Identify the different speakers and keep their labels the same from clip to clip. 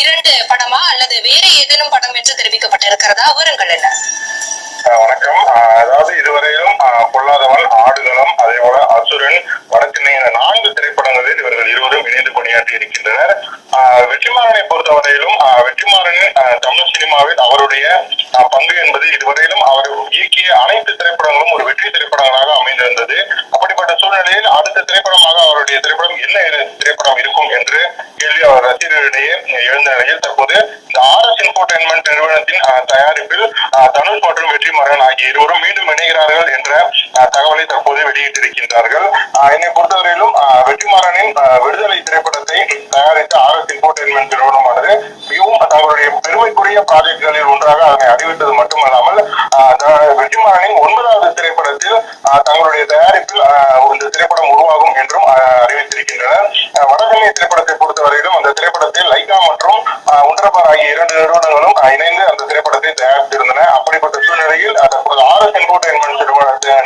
Speaker 1: இரண்டு படமா அல்லது வேறு ஏதேனும் படம் என்று தெரிவிக்கப்பட்டிருக்கிறதா? விவரங்கள் என்ன?
Speaker 2: வணக்கம். அதாவது இதுவரையிலும் பொல்லாதவன் ஆடுகளம் அதே போல அசுரன் வடச்சென்னை என நான்கு திரைப்படங்களில் இவர்கள் இருவரும் இணைந்து பணியாற்றி இருக்கின்றனர். வெற்றிமாறனை பொறுத்தவரையிலும் வெற்றிமாறன் தமிழ் சினிமாவில் அவருடைய பங்கு என்பது இதுவரையிலும் அவர் இயக்கிய அனைத்து திரைப்படங்களும் ஒரு வெற்றி திரைப்படங்களாக அமைந்திருந்தது. அப்படிப்பட்ட சூழ்நிலையில் அடுத்த திரைப்படமாக அவருடைய திரைப்படம் என்ன திரைப்படம் இருக்கும் என்று கேள்வி அவர் ரசிகர்களிடையே எழுந்த நிலையில் தற்போது இந்த ஆர் எஸ் என்டர்டைன்மெண்ட் நிறுவனத்தின் தயாரிப்பில் தனுஷ் மற்றும் வெற்றிமாறன் ஆகிய இருவரும் மீண்டும் இணைகிறார்கள் என்ற தகவலை தற்போது வெளியிட்டிருக்கின்றார்கள். என்னை பொறுத்தவரையிலும் வெற்றிமாறனின் விடுதலை திரைப்படத்தை தயாரித்த ஆர் எஸ் என்டர்டைன்மெண்ட் நிறுவனமானது மிகவும் தங்களுடைய பெருமைக்குரிய ப்ராஜெக்ட்களில் ஒன்றாக அதனை அறிவித்தது ஒன்பதாவது தங்களுடைய தயாரிப்பில் ஒரு இந்த திரைப்படம் உருவாகும் என்றும் அறிவித்திருக்கின்றனர். அஹ், திரைப்படத்தை பொறுத்தவரையிலும் அந்த திரைப்படத்தில் லைகா மற்றும் அஹ், ஆகிய இரண்டு நிறுவனங்களும் இணைந்து அந்த திரைப்படத்தை தயாரித்திருந்தன. அப்படிப்பட்ட சூழ்நிலையில் தற்போது ஆர் எஸ் என்டர்டைன்மெண்ட்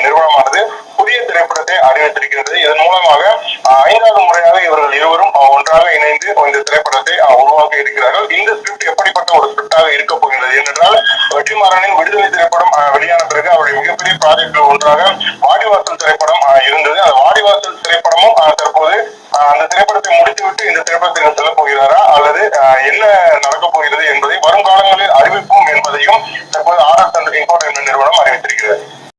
Speaker 2: நிறுவனமானது புதிய திரைப்படத்தை அறிவித்திருக்கிறது. இதன் மூலமாக ஐந்தாவது முறையாக இவர்கள் இருவரும் ஒன்றாக இணைந்து இந்த திரைப்படத்தை உருவாக்க இருக்கிறார்கள். இந்த ஸ்கிரிப்ட் எப்படிப்பட்ட ஒரு ஸ்கிரிப்டாக இருக்க போகின்றது ஏனென்றால் வெற்றிமாறனின் விடுதலை திரைப்படம் வெளியான பிறகு அவருடைய மிகப்பெரிய ப்ராஜெக்ட்கள் ஒன்றாக வாடிவாசல் திரைப்படம் இருந்தது. அந்த வாடிவாசல் திரைப்படமும் தற்போது அந்த திரைப்படத்தை முடித்துவிட்டு இந்த திரைப்படத்திற்கு செல்ல போகிறாரா? அல்லது அஹ், என்ன நடக்கப் போகிறது என்பதை வருங்காலங்களில் அறிவிப்போம் என்பதையும் தற்போது ஆர் எஸ் இன்ஃபோர்டைன்மெண்ட் நிறுவனம் அறிவித்திருக்கிறது.